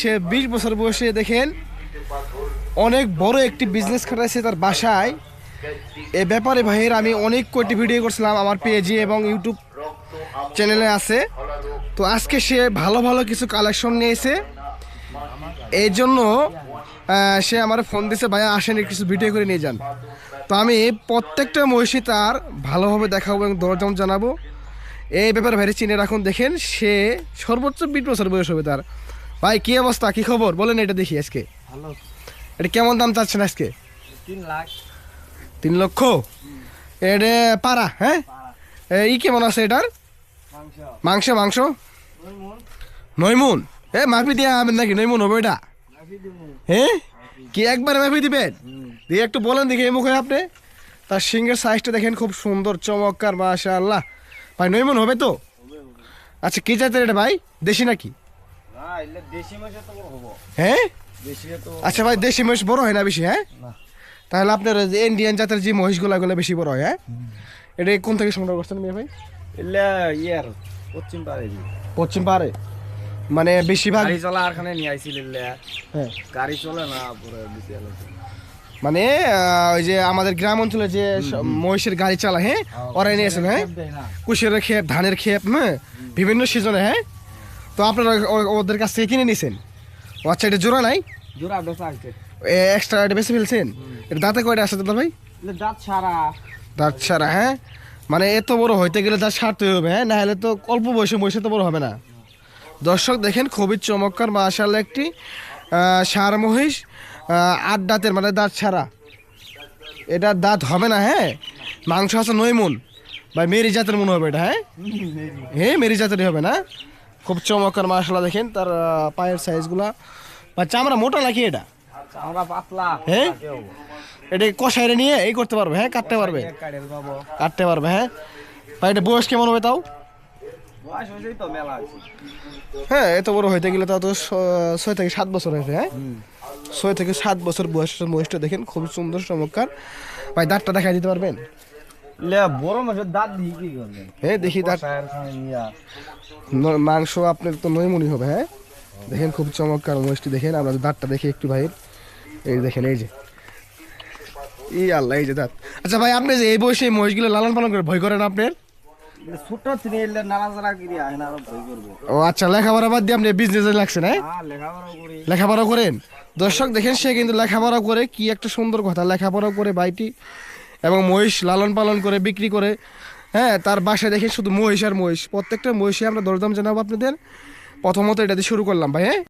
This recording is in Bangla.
সে বিশ বছর বয়সে দেখেন অনেক বড় একটি বিজনেস খাটাইছে তার বাসায়। এ ব্যাপারে ভাইয়ের আমি অনেক কয়টি ভিডিও করছিলাম আমার পেজে এবং ইউটিউব চ্যানেলে আছে। তো আজকে সে ভালো ভালো কিছু কালেকশন নিয়েছে। এই জন্য সে আমার ফোন দিছে, ভাইয়া, আসেন কিছু ভিডিও করে নিয়ে যান। তো আমি প্রত্যেকটা মহিষী তার ভালোভাবে দেখাবো এবং দরদাম জানাব। এই ব্যাপারে ভাইরে চিনে রাখুন, দেখেন সে সর্বোচ্চ বিশ বছর বয়স হবে তার। ভাই কি অবস্থা? কি খবর? বলেন এটা দেখি আজকে। ভালো। এটা কেমন দাম চাচ্ছেন আজকে? তিন লাখ। তিন লক্ষ? এটা পারা হ্যাঁ? এ, ই কেমন আছে এটার? মাংস। মাংস মন নয়মুন। এ মাপি দিয়ে আবেন নাকি? নয়মুন হবে এটা? হ্যাঁ? কি একবারে মাপি দিবেন? দিয়ে একটু বলেন দেখি এই মুখে আপনি। তার সিংহের সাইজটা দেখেন খুব সুন্দর চমৎকার মাশা আল্লাহ ভাই নয়মুন হবে তো? আচ্ছা কি জাতের এটা ভাই? দেশি নাকি? হ্যাঁ? আচ্ছা ভাই দেশি মহিষ বড় হয় না বেশি হ্যাঁ? তাহলে আপনার ইন্ডিয়ান জাতের যে মহিষগুলো এগুলো বেশি বড় হয় হ্যাঁ? এটা কোন থেকে সংগ্রহ করছেন মেয়ে ভাই? ইয়ার পশ্চিম পারে পশ্চিম মানে বেশিরভাগ গাড়ি চলা আর নিয়ে আইছিল হ্যাঁ। গাড়ি চলে না পুরো মানে ওই যে আমাদের গ্রাম অঞ্চলে যে মহিষের গাড়ি চালায় হ্যাঁ? ওরাই নিয়ে আসেন হ্যাঁ? কুশের ক্ষেপ ধানের ক্ষেপ হ্যাঁ বিভিন্ন সিজনে হ্যাঁ? তো আপনারা ওদের কাছ থেকে কিনে নিছেন? ও আচ্ছা এটা জোড়া নাই? জোড়া এক্সট্রা এটা বেশি ফেলছেন? এটা দাঁতে কয়টা আছে দাদা ভাই? দাঁত ছাড়া। দাঁত ছাড়া হ্যাঁ? মানে এত বড় হইতে গেলে দাঁত ছাড়তে হবে হ্যাঁ? না হলে তো অল্প বয়সে বয়সে তো বড় হবে না। দর্শক দেখেন খুবই চমৎকার মাশাল একটি ষাঁড় মহিষ আট দাঁতের মানে দাঁত ছাড়া। এটা দাঁত হবে না হ্যাঁ? মাংস আছে নয় মন বা মেরি জাতের মনে হবে এটা হ্যাঁ? হ্যাঁ মেরি জাতেরই হবে না? খুব চমৎকার মাশাল্লাহ দেখেন তার পায়ের সাইজগুলা বা চামড়া মোটা নাকি এটা? আমরা পাতলা। হ্যাঁ? এটা কষাইরে নিয়ে এই করতে পারবে হ্যাঁ কাটতে পারবে? কাটতে পারবে হ্যাঁ। ভাই এটা বয়স কেমন হবে তাও? হ্যাঁ এত বড় হইতে গেলে তাও তো ছয় থেকে সাত বছর হয়েছে হ্যাঁ? ছয় থেকে সাত বছর বয়সের মহিষটা দেখেন খুব সুন্দর চমৎকার। ভাই দাঁতটা দেখাই দিতে পারবেন? হ্যাঁ দেখি দাঁত। নিয়া মাংস আপনার তো নয়মনি হবে হ্যাঁ? দেখেন খুব চমৎকার মহিষটি দেখেন আপনাদের দাঁতটা দেখে একটু ভাই এই দেখেন এই যে। ই আল্লাহ এই যে দাঁত। আচ্ছা ভাই আপনি যে এই বয়সে মহিষগুলো লালন পালন করে ভয় করেন আপনার? ছোট তিনি নাড়াচাড়া করি আয় আরও ভয় করব। ও আচ্ছা লেখাপড়া বাদ দিয়ে আপনি বিজনেসে লাগছেন হ্যাঁ? লেখাপড়া করেন? দর্শক দেখেন সে কিন্তু লেখাপড়া করে কি একটা সুন্দর কথা। লেখাপড়া করে বাইটি এবং মহিষ লালন পালন করে, বিক্রি করে হ্যাঁ তার বাসায় দেখে শুধু মহিষ আর মহিষ। প্রত্যেকটা মহিষে আমরা দরদাম জানাব আপনাদের। প্রথমত এটা দিয়ে শুরু করলাম ভাই হ্যাঁ?